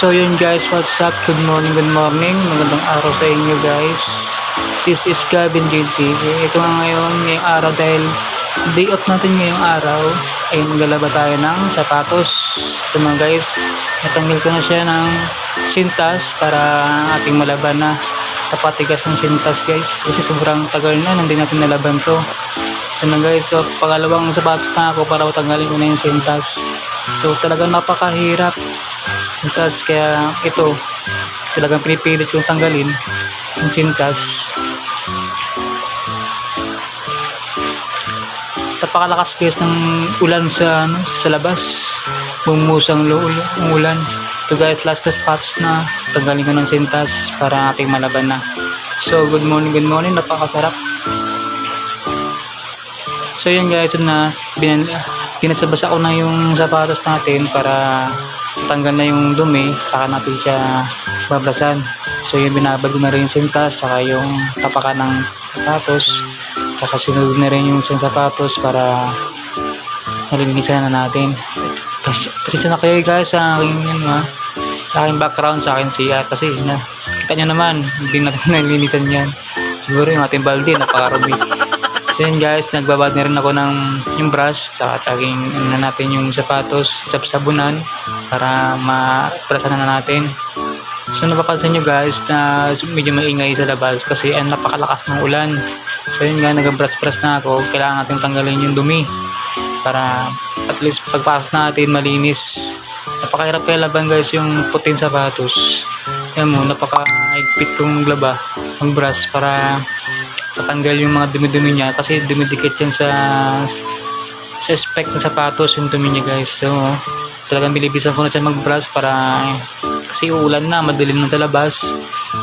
So yun guys, what's up? Good morning, good morning. Magandang araw sa inyo guys. This is Gavin JT. Ito nga ngayon, ngayong araw dahil day off natin ngayong araw ay maglalaba tayo ng sapatos. Ito mga guys, natanggal ko na siya ng sintas para ating malaban na tapatigas ng sintas guys. Kasi sobrang tagal na, nang natin nalaban to. Ito na guys, so pangalawang sapatos na ako para tanggalin ko na yung sintas. So talagang napakahirap sintas kaya ito talagang pinipilit yung tanggalin yung sintas. Napakalakas guys ng ulan sa ano, sa labas. Bumusang lo ang ulan. Ito guys last na sapatos na tanggalin ko ng sintas para ating malaban na. So good morning good morning. Napakasarap. So yun guys ito na. Binan pinatsabas ako na yung sapatos natin para tanggal na yung dumi saka natin siya bablasan so yun binabad ko na rin yung sintas saka yung tapakan ng sapatos. Saka sinunod na rin yung isang sapatos para nalinisan na natin. Kasi na kayo guys sa aking yun ha sa aking background sa aking CR kasi na kita nyo naman hindi natin nalinisan yan. Siguro yung ating balde napakarami So yun guys, nagbabad na rin ako ng yung brush sa taging ano na natin yung sapatos sa sabunan para ma-prasan na natin. So napapansin nyo guys na medyo maingay sa labas kasi ang napakalakas ng ulan. So yun nga, nag-brush-brush na ako. Kailangan natin tanggalin yung dumi para at least pagpasok natin malinis. Napakahirap kaya laban guys yung puting sapatos. Yan mo, napaka-higpit kong laba ng brush para patanggal yung mga dumi-dumi niya kasi dumidikit yan sa sa spec ng sapatos yung dumi niya guys. So talagang bilibisan ko na siya mag-brush para kasi uulan na madilim na sa labas.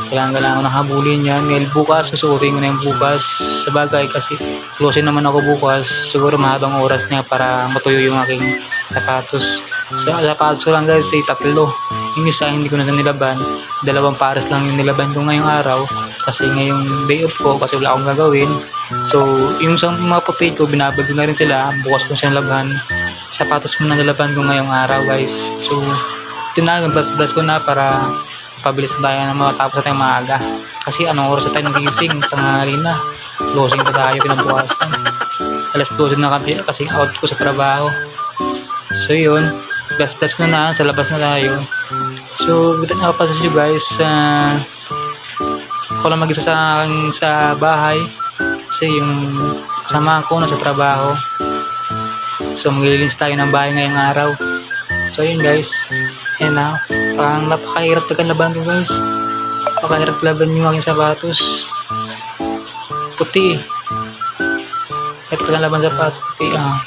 Kailangan kailangan ko na habulin yan. Ngayon bukas susuotin ko na yung bukas. Sa bagay kasi closing naman ako bukas. Siguro mahabang oras niya para matuyo yung aking sapatos. So sapatos ko lang guys ay tatlo. Yung isa hindi ko na nilaban. Dalawang pares lang yung nilaban ko ngayong araw kasi ngayong day off ko kasi wala akong gagawin. So yung isang mga puti ko binabag ko na rin sila. Bukas ko siyang laban. Sapatos mo na nilaban ko ngayong araw guys. So na blast blast ko na para pabilis tayo na matapos na tayong maaga. Kasi anong oras na tayo nagigising? Tanghali na. Closing pa tayo kinabukasan. Alas 12 na kami kasi out ko sa trabaho. So yun. Blast blast ko na. Sa labas na tayo. So kita nyo pa sa guys. Uh, ako lang mag-isa sa, sa bahay. Kasi yung kasama ko nasa trabaho. So maglilinis tayo ng bahay ngayong araw. So yun guys. Yan na. Parang napakahirap tagan laban ko guys. Napakahirap laban yung aking sapatos. Puti. Kahit tagan laban sapatos. Puti ah.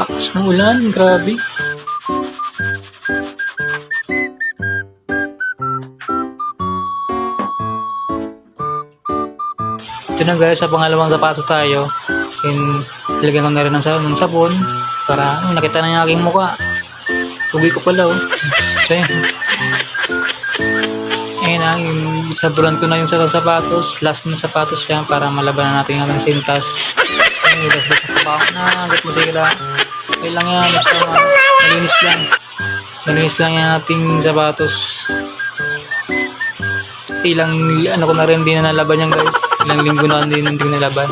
Lakas ng ulan. Grabe na guys sa pangalawang sapatos tayo in ilagyan ko na rin ng, sa- ng sabon para oh, nakita na yung aking mukha Uwi ko pala oh. So yun. Ayun na, yung saburan ko na yung sa sapatos. Last na sapatos yan para malaban na natin ang sintas. Ayun, last na sapatos na. Agad mo sila. Okay lang yan. Basta ma- malinis lang. Malinis lang yung ating sapatos. Kasi ilang, ano ko na rin, hindi na nalaban yan guys. Ilang linggo na hindi hindi nalaban.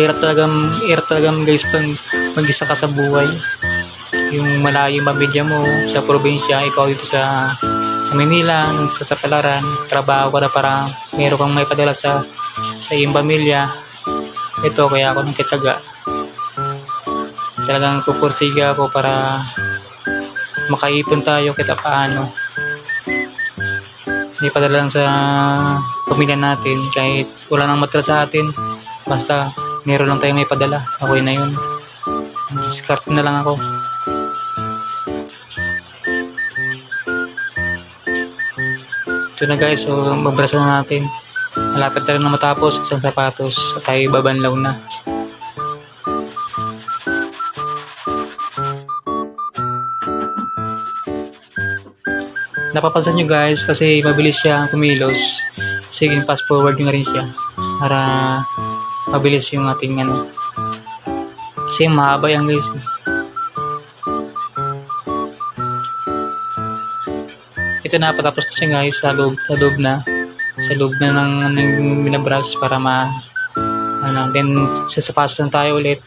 hirap talaga hirap talaga guys pag mag-isa ka sa buhay. Yung malayo yung pamilya mo sa probinsya ikaw dito sa Manila sa, sa Palaran trabaho ka na para meron kang may padala sa sa iyong pamilya. Ito kaya ako nang kitsaga talagang pupursiga ako para makaipon tayo kita paano hindi padala lang sa pamilya natin. Kahit wala nang matira sa atin basta meron lang tayong may padala okay na yun. Discard na lang ako. Ito na guys so mabrasa na natin. Malapit na rin na matapos isang sapatos at tayo babanlaw na napapansin nyo guys kasi mabilis siya kumilos sige fast forward nyo rin siya para mabilis yung ating ano Kasi mahaba yan guys. Ito na, patapos na siya guys sa loob, sa loob na. Sa loob na ng, ng binabrush para ma ano, then sasapas lang tayo ulit.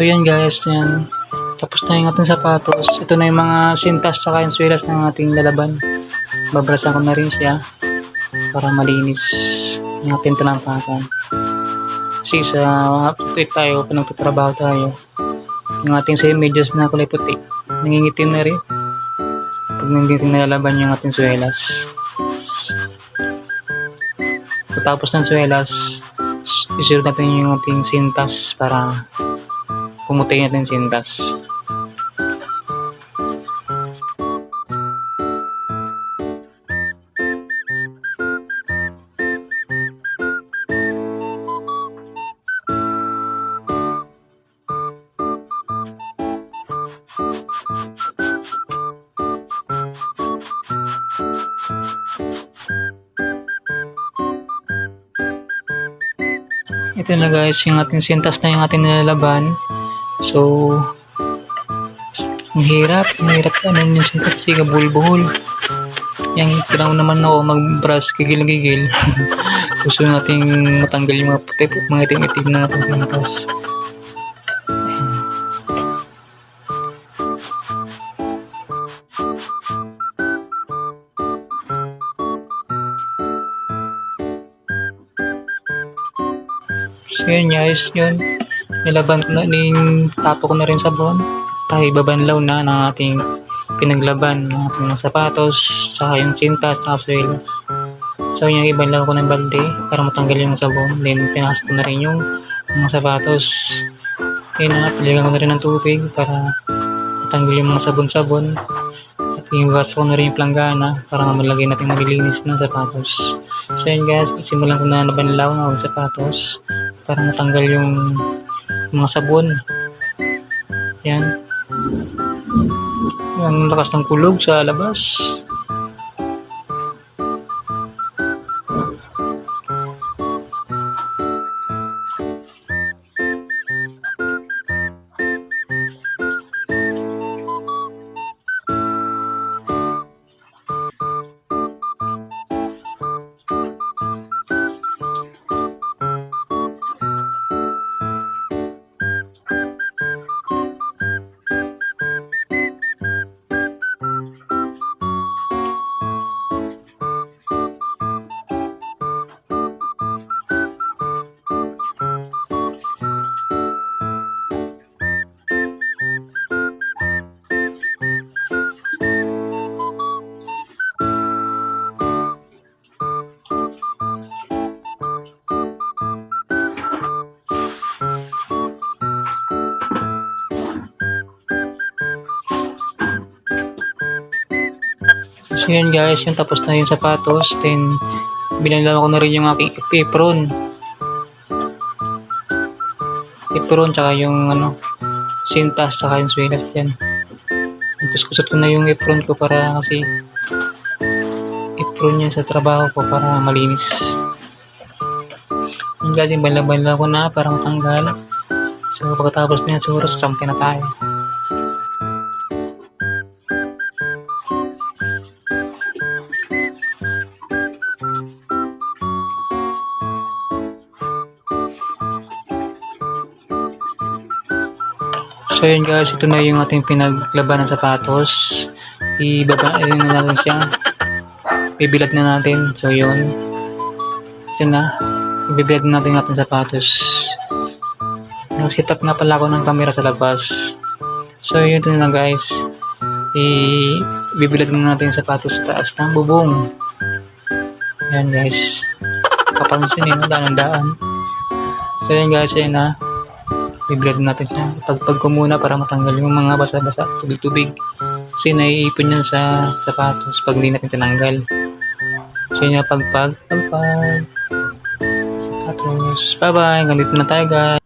So yan guys, yan. Tapos na yung ating sapatos. Ito na yung mga sintas tsaka yung swilas ng ating lalaban. Babrasan ko na rin siya para malinis yung ating tinampakan. Kasi sa update tayo, kung nagtatrabaho tayo, yung ating sa medyas na kulay puti, nangingitim na rin. Pag hindi nilalaban yung ating swelas. Pagkatapos ng swelas, isurod natin yung ating sintas para pumuti natin sintas. Ito na guys, yung ating sintas na yung ating nilalaban. So, ang hirap, ang hirap yan. Sintas kasi kabul-buhol. Yung kailangan naman ako mag-brush, gigil-gigil. Gusto nating matanggal yung mga puti, mga itim-itim na ating sintas. So yun guys, yun. Nilaban na, ning tapo ko na rin sa buwan. Tayo babanlaw na ng ating pinaglaban ng ating mga sapatos, tsaka yung sintas, tsaka swelas. So yung ibanlaw ko ng balde para matanggal yung sabon. Then pinasok ko na rin yung mga sapatos. Ayun na, tiligan ko na rin ng tubig para matanggal yung mga sabon-sabon. At iwas ko na rin yung planggana para malagay natin malilinis ng sapatos. So yun guys, simulan ko na nabanlaw ng sapatos para matanggal yung mga sabon. Yan. Ang lakas ng kulog sa labas. Yun guys, yung tapos na yung sapatos. Then, binalaw ko na rin yung aking apron. Apron, tsaka yung ano, sintas, tsaka yung swelas dyan. Kuskusot ko na yung apron ko para kasi apron niya sa trabaho ko para malinis. Yung guys, yung bala-bala ko na para matanggal. So, pagkatapos niya, siguro sasampi na tayo. So yun guys, ito na yung ating pinaglaban ng sapatos. Ibaba na natin siya. Bibilad na natin. So yun. Ito na. Ibibilad na natin natin sapatos. Nag-set up nga pala ako ng camera sa labas. So yun ito na guys. Ibibilad na natin yung sapatos sa taas ng bubong. Yan guys. Kapansin nyo, daan ang daan. So yun guys, yun na i-blend natin siya. Pagpag ko muna para matanggal yung mga basa-basa, tubig-tubig. Kasi naiipon yan sa sapatos pag hindi natin tinanggal. So yun pagpag, pagpag. Sapatos. Bye-bye. Hanggang dito na tayo guys.